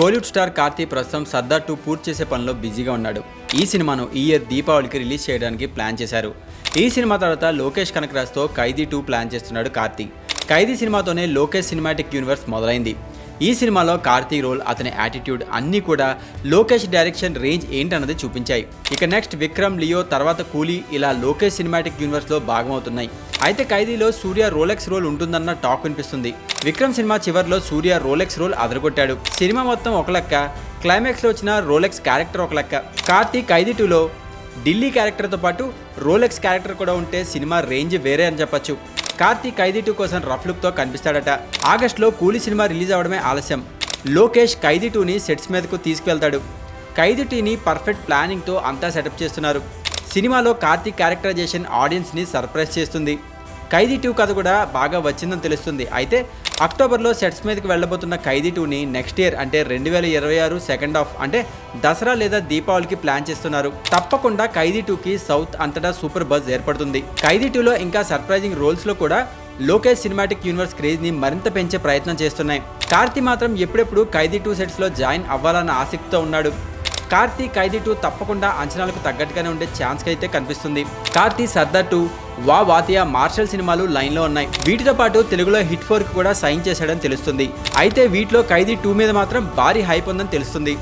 Kollywood star Karthi ప్రస్తుతం Sardar two పూర్తి చేసే పనిలో బిజీగా ఉన్నాడు. ఈ సినిమాను ఈ ఇయర్ దీపావళికి రిలీజ్ చేయడానికి ప్లాన్ చేశారు. ఈ సినిమా తర్వాత లోకేష్ కనకరాజ్తో ఖైదీ టూ ప్లాన్ చేస్తున్నాడు కార్తీ ఖైదీ సినిమాతోనే లోకేష్ సినిమాటిక్ యూనివర్స్ మొదలైంది. ఈ సినిమాలో కార్తీక్ రోల్ అతని యాటిట్యూడ్ అన్నీ కూడా లోకేష్ డైరెక్షన్ రేంజ్ ఏంటన్నది చూపించాయి. ఇక నెక్స్ట్ విక్రమ్ లియో తర్వాత కూలీ ఇలా లోకేష్ సినిమాటిక్ యూనివర్స్లో భాగమవుతున్నాయి. అయితే ఖైదీలో సూర్య రోలెక్స్ రోల్ ఉంటుందన్న టాక్ వినిపిస్తుంది. విక్రమ్ సినిమా చివరిలో సూర్య రోలెక్స్ రోల్ అదరగొట్టాడు. సినిమా మొత్తం ఒక లెక్క క్లైమాక్స్లో వచ్చిన రోలెక్స్ క్యారెక్టర్ ఒక లెక్క. కార్తీక్ ఖైదీ టూలో ఢిల్లీ క్యారెక్టర్తో పాటు రోలెక్స్ క్యారెక్టర్ కూడా ఉంటే సినిమా రేంజ్ వేరే అని చెప్పచ్చు. కార్తీక్ ఖైదీ టూ కోసం రఫ్ లుక్తో కనిపిస్తాడట. ఆగస్టులో కూలీ సినిమా రిలీజ్ అవడమే ఆలస్యం. లోకేష్ ఖైదీ టూని సెట్స్ మీదకు తీసుకువెళ్తాడు. ఖైదీ టీని పర్ఫెక్ట్ ప్లానింగ్తో అంతా సెటప్ చేస్తున్నారు. సినిమాలో కార్తీక్ క్యారెక్టరైజేషన్ ఆడియన్స్ని సర్ప్రైజ్ చేస్తుంది. ఖైదీ టూ కథ కూడా బాగా వచ్చిందని తెలుస్తుంది. అయితే అక్టోబర్లో సెట్స్ మీదకి వెళ్ళబోతున్న ఖైదీ టూని నెక్స్ట్ ఇయర్ అంటే రెండు వేల ఇరవై ఆరు సెకండ్ హాఫ్ అంటే దసరా లేదా దీపావళికి ప్లాన్ చేస్తున్నారు. తప్పకుండా ఖైదీ టూకి సౌత్ అంతటా సూపర్ బజ్ ఏర్పడుతుంది. ఖైదీ టూలో ఇంకా సర్ప్రైజింగ్ రోల్స్లో కూడా లోకేష్ సినిమాటిక్ యూనివర్స్ క్రేజ్ని మరింత పెంచే ప్రయత్నం చేస్తున్నాయి. కార్తీ మాత్రం ఎప్పుడెప్పుడు ఖైదీ టూ సెట్స్లో జాయిన్ అవ్వాలన్న ఆసక్తితో ఉన్నాడు. కార్తీ ఖైదీ టూ తప్పకుండా అంచనాలకు తగ్గట్టుగానే ఉండే ఛాన్స్ అయితే కనిపిస్తుంది. కార్తీ సర్దార్ టూ వా వాతియా మార్షల్ సినిమాలు లైన్లో ఉన్నాయి. వీటితో పాటు తెలుగులో హిట్ ఫోర్కి కూడా సైన్ చేశాడని తెలుస్తుంది. అయితే వీటిలో ఖైదీ టూ మీద మాత్రం భారీ హైప్ ఉందని తెలుస్తుంది.